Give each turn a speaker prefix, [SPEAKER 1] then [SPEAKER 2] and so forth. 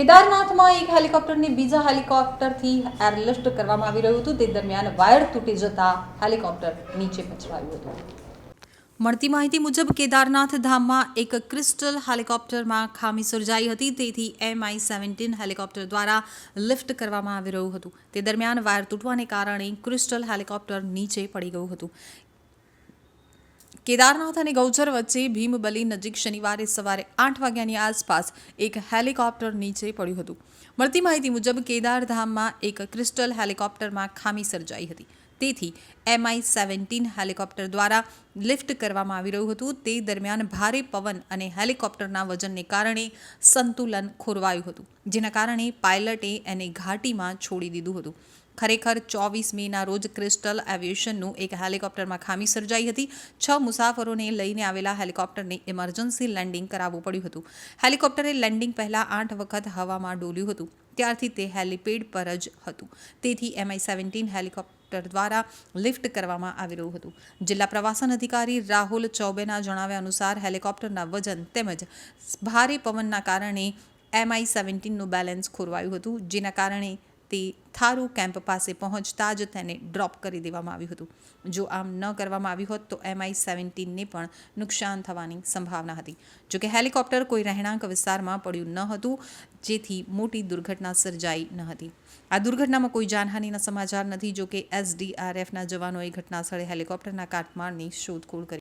[SPEAKER 1] કેદારનાથમાં એક હેલિકોપ્ટરને બીજા હેલિકોપ્ટરથી એરલિફ્ટ કરવામાં આવી રહ્યું હતું. તે દરમિયાન વાયર તૂટી જતા હેલિકોપ્ટર નીચે પછડાયું હતું. મળતી માહિતી મુજબ કેદારનાથ ધામમાં એક ક્રિસ્ટલ હેલિકોપ્ટરમાં ખામી સર્જાઈ હતી. તેથી એમઆઈ સેવન્ટીન હેલિકોપ્ટર દ્વારા લિફ્ટ કરવામાં આવી રહ્યું હતું. તે દરમિયાન વાયર તૂટવાને કારણે ક્રિસ્ટલ હેલિકોપ્ટર નીચે પડી ગયું હતું. કેદારનાથ અને ગૌચર વચ્ચે ભીમબલી નજીક શનિવારે સવારે આઠ વાગ્યાની આસપાસ એક હેલિકોપ્ટર નીચે પડ્યું હતું. મળતી માહિતી મુજબ કેદારધામમાં એક ક્રિસ્ટલ હેલિકોપ્ટરમાં ખામી સર્જાઈ હતી. તેથી એમઆઈ સેવન્ટીન હેલિકોપ્ટર દ્વારા લિફ્ટ કરવામાં આવી રહ્યું હતું. તે દરમિયાન ભારે પવન અને હેલિકોપ્ટરના વજનને કારણે સંતુલન ખોરવાયું હતું, જેના કારણે પાયલટે એને ઘાટીમાં છોડી દીધું હતું. ખરેખર ચોવીસ મેના રોજ ક્રિસ્ટલ એવિએશનનું એક હેલિકોપ્ટરમાં ખામી સર્જાઈ હતી. છ મુસાફરોને લઈને આવેલા હેલિકોપ્ટરને ઇમરજન્સી લેન્ડિંગ કરાવવું પડ્યું હતું. હેલિકોપ્ટરે લેન્ડિંગ પહેલાં આઠ વખત હવામાં ડોલ્યું હતું. ત્યારથી તે હેલિપેડ પર જ હતું. તેથી એમઆઈ સેવન્ટીન હેલિકોપ્ટર દ્વારા લિફ્ટ કરવામાં આવી રહ્યું હતું. જિલ્લા પ્રવાસન અધિકારી રાહુલ ચૌબેના જણાવ્યા અનુસાર હેલિકોપ્ટરના વજન તેમજ ભારે પવનના કારણે એમઆઈ સેવન્ટીનનું બેલેન્સ ખોરવાયું હતું, જેના કારણે તે થારુ કેમ્પ પાસે પહોંચતા જ તેને ડ્રોપ કરી દેવામાં આવ્યું હતું. જો આમ ન કરવામાં આવ્યું હોત તો એમઆઈ સેવન્ટીનને પણ નુકસાન થવાની સંભાવના હતી. જોકે હેલિકોપ્ટર કોઈ રહેણાંક વિસ્તારમાં પડ્યું ન હતું, જેથી મોટી દુર્ઘટના સર્જાઈ ન હતી. આ દુર્ઘટનામાં કોઈ જાનહાનિના સમાચાર નથી જોકે એસડીઆરએફના જવાનોએ ઘટના સ્થળે હેલિકોપ્ટરના કાટમાળની શોધખોળ કરી.